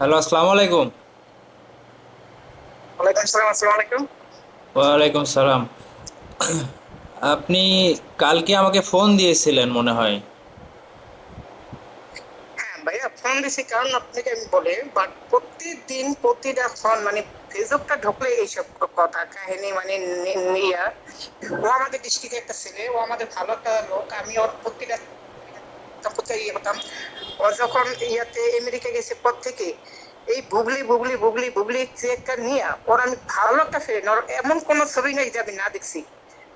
Hello আসসালামু আলাইকুম। ওয়ালাইকুম আসসালাম আসসালামু আলাইকুম। ওয়ালাইকুম সালাম। আপনি কালকে আমাকে ফোন দিয়েছিলেন মনে হয়। হ্যাঁ ভাইয়া ফোন দিছি কারণ আপনাকে আমি বলে বাট প্রতিদিন প্রতিটা ফোন মানে ফেসবুকটা ঢুকলে এইসব কথা কাহিনী মানে নিয়া। ও আমাদের ডিস্ট্রিক্টে একটা ছেলে ও আমাদের ভালো একটা লোক আমি ওর প্রতিটা ইয়ে ও যখন ইয়াতে আমেরিকা গেছে পর থেকে, এই নিয়ে, ওর আমি ভালো একটা এমন ছবি নেই যে আমি না দেখছি।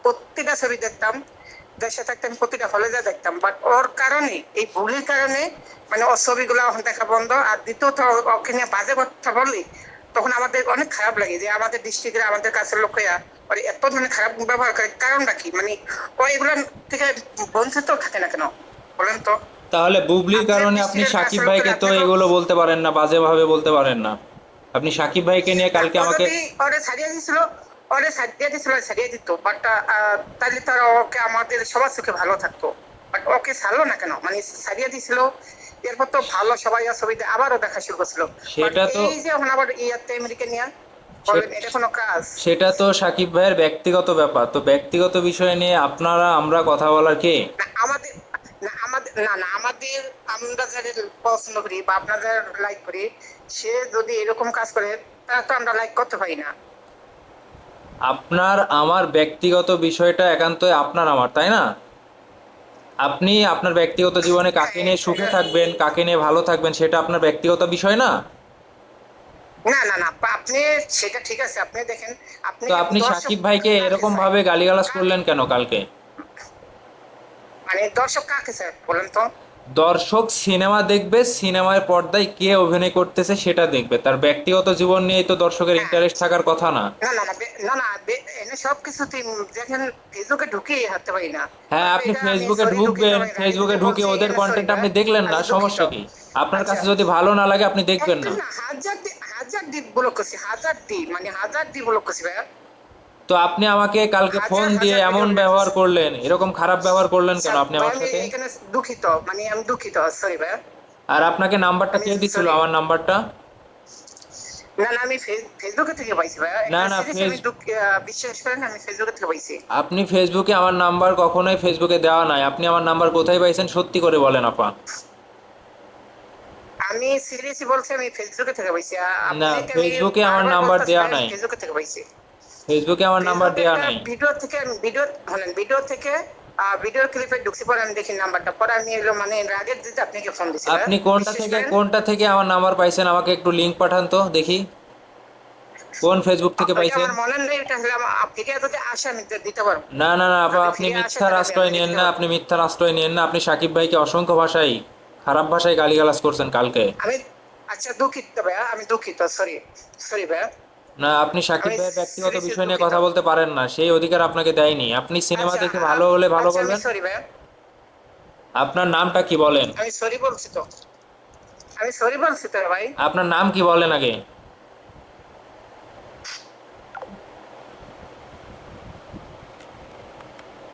প্রতিটা ছবি দেখতাম দেশে প্রতিটা হলে যা দেখতাম। বাট ওর কারণে, এই ভুলের কারণে মানে ছবিগুলো এখন দেখা বন্ধ। আর দ্বিতীয়ত, ওকে বাজে কথা বললি, তখন আমাদের অনেক খারাপ লাগে যে আমাদের ডিস্ট্রিক্টের আমাদের কাছের লোকেরা ওর এত ধরনের খারাপ ব্যবহার করে, কারণটা কি? মানে ও এগুলো থেকে বঞ্চিত থাকে না কেন? বলেন তো। তাহলে বুবলির কারণে আপনি সাকিব ভাইকে তো এগুলো বলতে পারেন না বাজেভাবে বলতে পারেন না। আপনি সাকিব ভাইকে নিয়ে কালকে আমাকে ওরে ছাড়িয়ে দিছিল ওরে ছাড়িয়ে দিছিল ছাড়িয়ে দিত। বাট তাহলে তার ওকে আমাদের সবার চোখে ভালো থাকতো। বাট ওকে ছাড়লো না কেন? মানে ছাড়িয়ে দিছিল এরপর তো ভালো সবাই আর ছবিতে আবারও দেখা শুরু করছিল। সেটা তো- এই যে এখন আবার ইয়াতে আমেরিকা নিয়ে কোনো কাজ? সেটা তো সাকিব ভাইয়ের ব্যক্তিগত ব্যাপার। তো ব্যক্তিগত বিষয় নিয়ে আপনারা আমরা কথা বলার কে? আমাদের না না আমাদের আমরা যাদের পছন্দ করি বা আপনাদের লাইক করি সে যদি এরকম কাজ করে তাহলে তো আমরা লাইক করতে পারি না। আপনার আমার ব্যক্তিগত বিষয়টা একান্তই আপনার আমার তাই না? আপনি আপনার ব্যক্তিগত জীবনে কাকে নিয়ে সুখে থাকবেন কাকে নিয়ে ভালো থাকবেন সেটা আপনার ব্যক্তিগত বিষয় না? না না না আপনি সেটা ঠিক আছে আপনি দেখেন আপনি তো আপনি সাকিব ভাইকে এরকম ভাবে গালিগালাজ করলেন কেন কালকে? মানে দর্শক কাকে স্যার বলেন তো? দর্শক সিনেমা দেখবে সিনেমার পর্দায় কে অভিনয় করতেছে সেটা দেখবে। তার ব্যক্তিগত জীবন নিয়ে তো দর্শকের ইন্টারেস্ট থাকার কথা না। না না না না এনে সব কিছুতে দেখেন ফেসবুকে ঢুকিয়ে হাঁটতে পারি না। হ্যাঁ আপনি ফেসবুকে ঢুকবেন ফেসবুকে ঢুকে ওদের কন্টেন্ট আপনি দেখলেন না সমস্যা কি? আপনার আচ্ছা। কাছে যদি ভালো না লাগে আপনি দেখবেন না। হাজার হাজার দি ব্লক করছি হাজার দি মানে হাজার দি ব্লক করছি ভাইয়া তো আপনি আমাকে কালকে ফোন দিয়ে এমন ব্যবহার করলেন এরকম খারাপ ব্যবহার করলেন কেন? আপনি আমার সাথে? এখানে দুঃখিত মানে আমি দুঃখিত সরি ভাইয়া। আর আপনাকে নাম্বারটা কে দিছিল? আমার নাম্বারটা? না না আমি ফেসবুকে থেকে পাইছি ভাইয়া। না, না, seriously আমি ফেস- দুঃখ- আহ, বিশ্বাস করেন আমি ফেসবুকে থেকে পাইছি। আপনি ফেসবুকে আমার নাম্বার কখনোই ফেসবুকে দেওয়া নাই। আপনি আমার নাম্বার কোথায় পাইছেন সত্যি করে বলেন আপা। আমি সিরিয়াসলি বলছি আমি ফেসবুকে থেকে পাইছি। না, ফেসবুকে আমার নাম্বার দেওয়া নাই। ফেসবুকে থেকে পাইছি। ফেসবুকে আমার নাম্বার দেওয়া নাই। ভিডিও থেকে ভিডিও শুনেন ভিডিও থেকে ভিডিওর ক্লিপে ঢুকছি পরে আমি দেখি নাম্বারটা পরে আমি এলো মানে রাগের দিতে আপনাকে ফোন দিছি আপনি কোনটা থেকে কোনটা থেকে আমার নাম্বার পাইছেন? আমাকে একটু লিংক পাঠান তো দেখি। কোন ফেসবুক থেকে পাইছেন? আমার মনে নেই এটা হলে আমার ভিডিও যদি আসে আমি দিতে পারব। না না না আপা আপনি মিথ্যার আশ্রয় নিয়েন না আপনি মিথ্যার আশ্রয় নিয়েন না আপনি সাকিব ভাইকে অসংখ্য ভাষায় খারাপ ভাষায় গালিগালাজ করছেন কালকে। আমি আচ্ছা দুঃখিত ভাইয়া আমি দুঃখিত সরি সরি ভাইয়া। না আপনি সাকিব ভাইয়ের ব্যক্তিগত বিষয় নিয়ে কথা বলতে পারেন না সেই অধিকার আপনাকে দেয়নি। আপনি সিনেমা আচ্ছা, দেখে ভালো হলে ভালো আচ্ছা, বলবেন। সরি ভাই আপনার নামটা কি বলেন? আমি সরি বলছি তো। আমি সরি বলছি তো ভাই। আপনার নাম কি বলেন আগে?